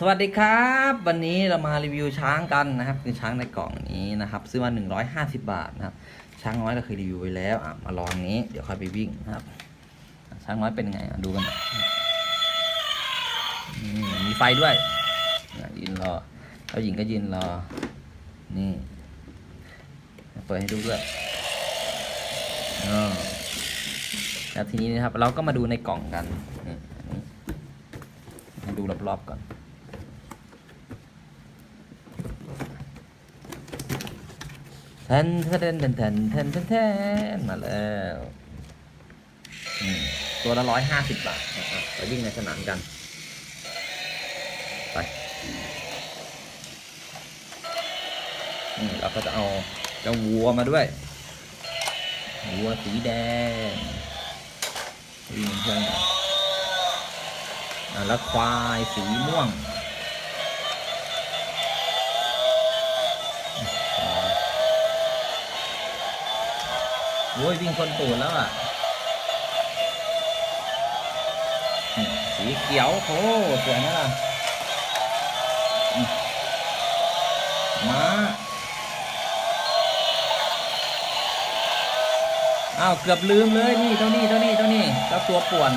สวัสดีครับ วันนี้เรามารีวิวช้างกันนะครับคือช้างในกล่องนี้นะครับ ซื้อมา 150 บาทนะครับ ช้างน้อยเราเคยรีวิวไว้แล้วอะมาลองนี้เดี๋ยวค่อยไปวิ่งนะครับ ช้างน้อยเป็นไงดูกันมีไฟด้วยยืนรอเจ้าหญิงก็ยืนรอ นี่ เปิดให้ดูด้วยแล้วทีนี้นะครับ เราก็มาดูในกล่องกันมาดูรอบๆก่อน แทนแทนแทนแทนแทนแทนมาแล้วตัวละร้อยห้าสิบบาทนะครับไปวิ่งในสนามกัน ไปเราก็จะเอาเจ้าวัวมาด้วย วัวสีแดงวิ่งเพื่อนแล้วควายสีม่วง โอ้ยวิ่งคนตูดแล้วอะสีเขียวโอ้สวยนะล่ะอืมม้าอ้าวเกือบลืมเลยนี่เท่านี้เท่านี้เท่านี้เจ้าตัวป่วน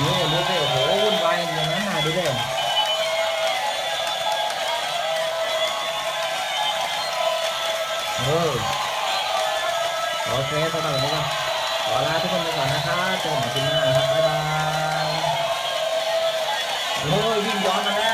นี่ดูสิโอ้โหวุ่นวายอย่างนั้นนะดูสิเออโอเคสำหรับวันนี้ก็ขอลาทุกคนไปก่อนนะครับเจอกันใหม่คลิปหน้านะครับบ๊ายบายโอ้ยวิ่งย้อนมาแล้ว